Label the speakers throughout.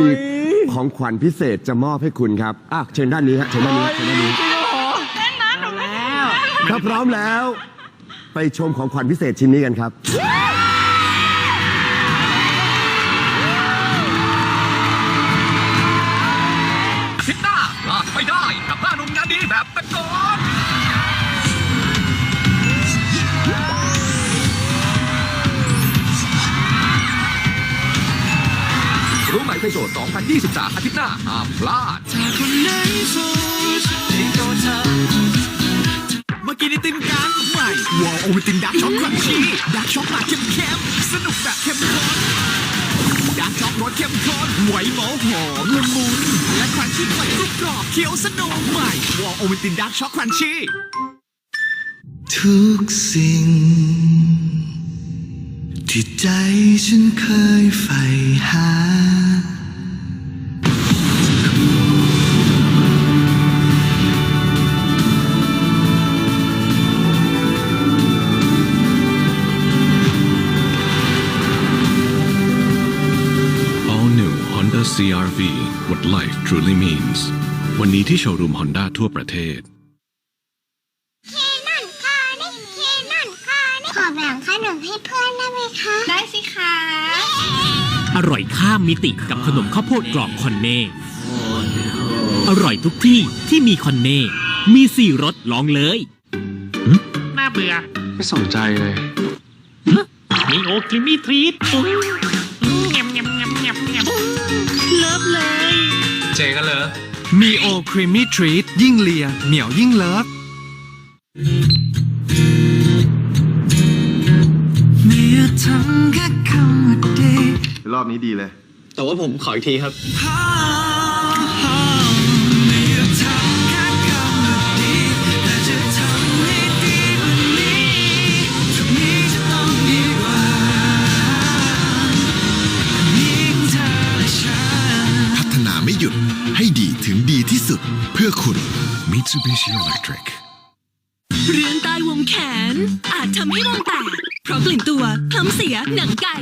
Speaker 1: มีของขวัญพิเศษจะมอบให้คุณครับอะเชิญด้านนี้ฮะเชิญด้านนี้ฮะเชิญด้านนี้
Speaker 2: แล้ว
Speaker 1: ถ้าพร้อมแล้ว ไปชมของขวัญพิเศษชิ้นนี้กันครับ
Speaker 3: รู้ไหมเพโจทย์2023 อาทิตย์หน้าห้ามพลาด
Speaker 4: เมื่อกี้นี่ติมกันใหม่วอลโอวัลตินดักช็อกครันชีดักช็อกมาเข้มเข้มๆสนุกแบบเข้มข้นดักช็อกรสเข้มข้นไหวหมอหอมละมุนและครันชีไข่กรุบกรอบเคี้ยวสนุกใหม่วอลโอวัลตินดักช็อกครันชี
Speaker 5: ทุกสิ่ง ที่ใจฉันเคยใฝ่หา
Speaker 6: CRV what life truly means วันนี้ที่โชว์รูม Honda ทั่วประเทศ
Speaker 7: นั่นค่ะนี่ที่นั่นค่ะนี่ขอแบ่งขนมให้เพื่อนได้ไหมคะ ได้สิคะ
Speaker 2: อร่อยข้ามมิติกับขนมข้าวโพดกรอบคอนเน่ อร่อยทุกที่ที่มีคอนเน่ มีสี่รสลองเลย
Speaker 8: น่าเบื่อ
Speaker 6: ไม่สนใจเลย
Speaker 8: มีโอกิมี่ทรีตเงียบเงียบเงียบเงียบเงียบ เลิฟเลย
Speaker 3: เจกันเลย
Speaker 4: มีโอครีมมี่ทรีตยิ่งเลียเหนียวยิ่งเลิฟ
Speaker 5: ไม่อยากทำแค่คำว่าดี
Speaker 1: รอบนี้ดีเลย
Speaker 4: แต่ว่าผมขออีกทีครับ
Speaker 5: ดี
Speaker 9: ถึงดีที่สุด เพื่อคุณ Mitsubishi Electric
Speaker 10: เรื่องใต้วงแขน อาจทำให้วงแตกเพราะกลิ่นตัวคล้ำเสียหนังไก่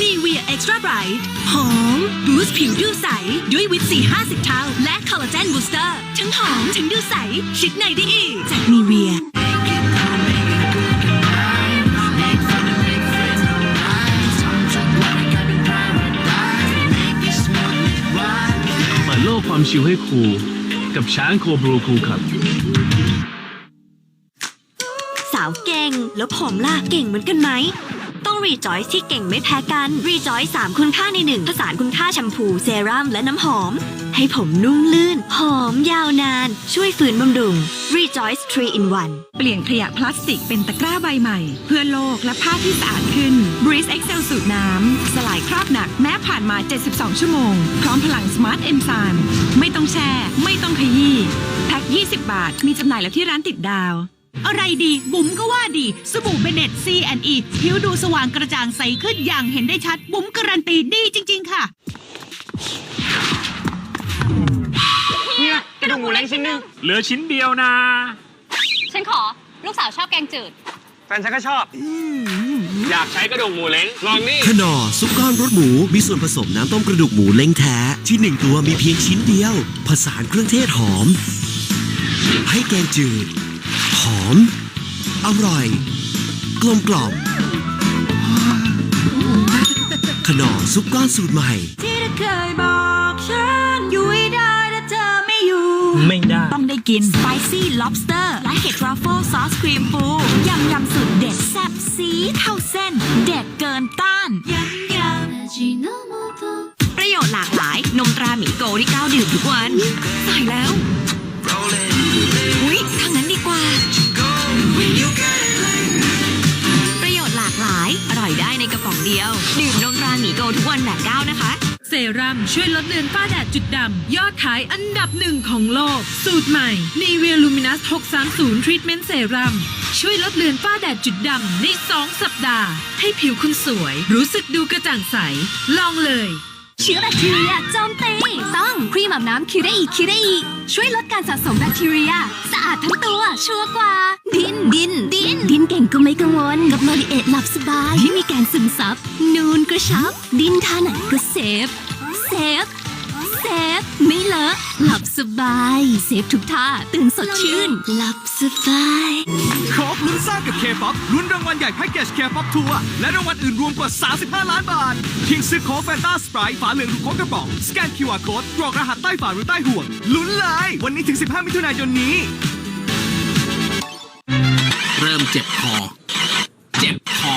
Speaker 10: นีเวียเอ็กซ์ตร้าไบรท์หอมบูสต์ผิวดูใส ด้วยวิตซี50 เท่า และคอลลาเจนบูสเตอร์ ทั้งหอมทั้งดูใส ชิดในได้อีกจากนีเวีย
Speaker 8: เปิดโลกความชิลให้ครูกับช้างโคบรูครูครับ
Speaker 10: สาวเก่งแล้วผมล่ะเก่งเหมือนกันไหม ต้องรีจอยที่เก่งไม่แพ้กันรีจอย3คุณค่าในหนึ่งผสานคุณค่าแชมพูเซรั่มและน้ำหอม ให้ผมนุ่มลื่น หอมยาวนาน ช่วยฝืนบำรุง Rejoice 3 in 1
Speaker 11: เปลี่ยนขยะพลาสติกเป็นตะกร้าใบใหม่ เพื่อโลกและผ้าที่สะอาดขึ้น Breeze Excel สูตรน้ำ สลายคราบหนักแม้ผ่านมา 72 ชั่วโมง พร้อมพลัง Smart Enzyme ไม่ต้องแช่ ไม่ต้องขยี้แพ็ค 20 บาท มีจำหน่ายแล้วที่ร้านติดดาว
Speaker 10: อะไรดีบุ๋มก็ว่าดี สบู่เบเน็ต C&E ผิวดูสว่างกระจ่างใสขึ้นอย่างเห็นได้ชัด บุ๋มการันตีดีจริง ๆ ค่ะ
Speaker 8: กระดูกหมูเล้งชิ้นนึงเหลือชิ้นเดียวนะ
Speaker 7: ฉันขอ ลูกสาวชอบแกงจืด
Speaker 8: แฟนฉันก็ชอบ อยากใช้กระดูกหมูเล้งลองนี่
Speaker 5: ขนอซุปก้อนรสหมูมีส่วนผสมน้ำต้มกระดูกหมูเล้งแท้ ที่หนึ่งตัวมีเพียงชิ้นเดียว ผสานเครื่องเทศหอม ให้แกงจืดห อม อร่อย กลมกล่อมขนอซุปก้อนสูตรใหม่
Speaker 10: ที่เธอเคยบอกฉันอยู่ให้ได้แต่เธอไม่อยู่
Speaker 8: ไม่ได้
Speaker 10: ต้องได้กิน Spicy Lobster และเห็ดทรัฟเฟิลซอสครีมฟูยำยำสุดเด็ดแซ่บซีดเข้าเส้น เด็ดเกินต้านยำยำประโยชน์หลากหลาย นมตราหมีโกที่ก้าวดื่มทุกวันใส่แล้ว อุ๊ยทางนั้ ช่ว
Speaker 11: ยลดเลือนฝ้าแดดจุดดำ ยอดขายอันดับหนึ่งของโลก สูตรใหม่ Nivea Luminous 630 Treatment Serum ช่วยลดเลือนฝ้าแดดจุดดำใน 2 สัปดาห์ ให้ผิวคุณสวย รู้สึกดูกระจ่างใส ลองเลย
Speaker 10: เชื้อแบคทีเรียโจมตีต้องครีมอาบน้ำคิวได้อีกคิวได้อีกช่วยลดการสะสมแบคทีเรีย สะอาดทั้งตัวชัวร์กว่า ดินดิน ดิน ดินเก่งก็ไม่กังวล กับมาริเอทหลับสบายที่มีการซึมซับนูนกระชับ ดินท่าไหนก็เซฟ เซฟฟไม่เลอะหลับสบาย เซฟทุกท่า ตื่นสดชื่น หลับสบาย
Speaker 4: โคกลุ้นสร้างกับ K-POP ลุ้นรางวัลใหญ่แพ็กเกจ K-POP ทัวร์และรางวัลอื่นรวมกว่า 35 ล้านบาท เพียงซื้อโค้กแฟนตาสไปร์ฝาเหลืองหรือโค้กกระป๋อง สแกน QR Code กรอกรหัสใต้ฝาหรือใต้ห่วง ลุ้นเลย วันนี้ถึง 15 มิถุนายนนี้
Speaker 8: เริ่มเจ็บคอ เจ็บคอ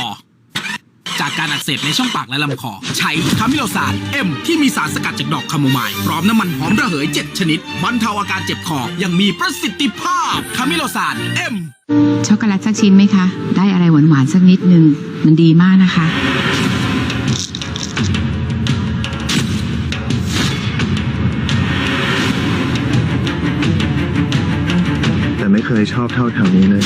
Speaker 8: จากการ อักเสบในช่องปากและลำคอ ใช้คามิโลซานเอ็มที่มีสารสกัดจากดอกคาโมไมล์พร้อมน้ำมันหอมระเหย 7 ชนิดบรรเทาอาการเจ็บคออยังมีประสิทธิภาพคามิโลซานเอ็ม
Speaker 12: ช็อกโกแลตสักชิ้นไหมคะ ได้อะไรหวานๆสักนิดนึงมันดีมากนะคะ
Speaker 13: แต่ไม่เคยชอบเท่าแถวนี้เลย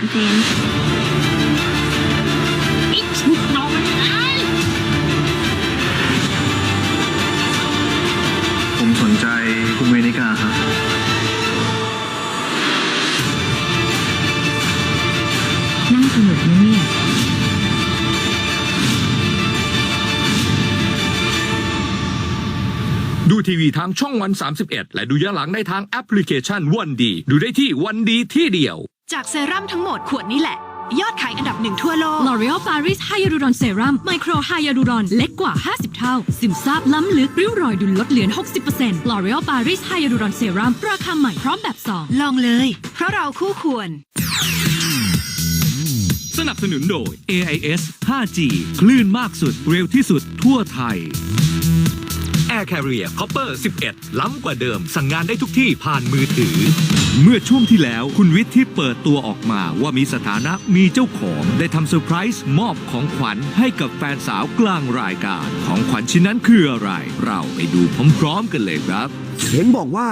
Speaker 7: ที่สอนเจน
Speaker 13: ผมสนใจคุณเวนิกาครับ
Speaker 12: นั่งสนุกนะเนี่ย
Speaker 3: ดูทีวีทางช่องวัน 31 และดูย้อนหลังได้ทางแอปพลิเคชันวันดี ดูได้ที่วันดีที่เดียว
Speaker 11: จากเซรั่มทั้งหมดขวดนี้แหละ ยอดขายอันดับหนึ่งทั่วโลก
Speaker 10: L'Oreal Paris Hyaluron Serum Micro Hyaluron เล็กกว่า 50 เท่า ซึมซาบล้ำลึกริ้วรอยดูลดเหลือน 60% L'Oreal Paris Hyaluron Serum ราคาใหม่พร้อมแบบ2
Speaker 11: ลองเลย เพราะเราคู่ควร
Speaker 2: สนับสนุนโดย AIS 5G คลื่นมากสุดเร็วที่สุดทั่วไทย
Speaker 3: Air Carrier Copper 11 ล้ำกว่าเดิม สั่งงานได้ทุกที่ผ่านมือถือ
Speaker 2: เมื่อช่วงที่แล้วคุณวิทย์ที่เปิดตัวออกมาว่ามีสถานะมีเจ้าของได้ทำเซอร์ไพรส์มอบของขวัญให้กับแฟนสาวกลางรายการ ของขวัญชิ้นนั้นคืออะไร เราไปดูพร้อมๆกันเลยครับ
Speaker 1: เห็นบอกว่า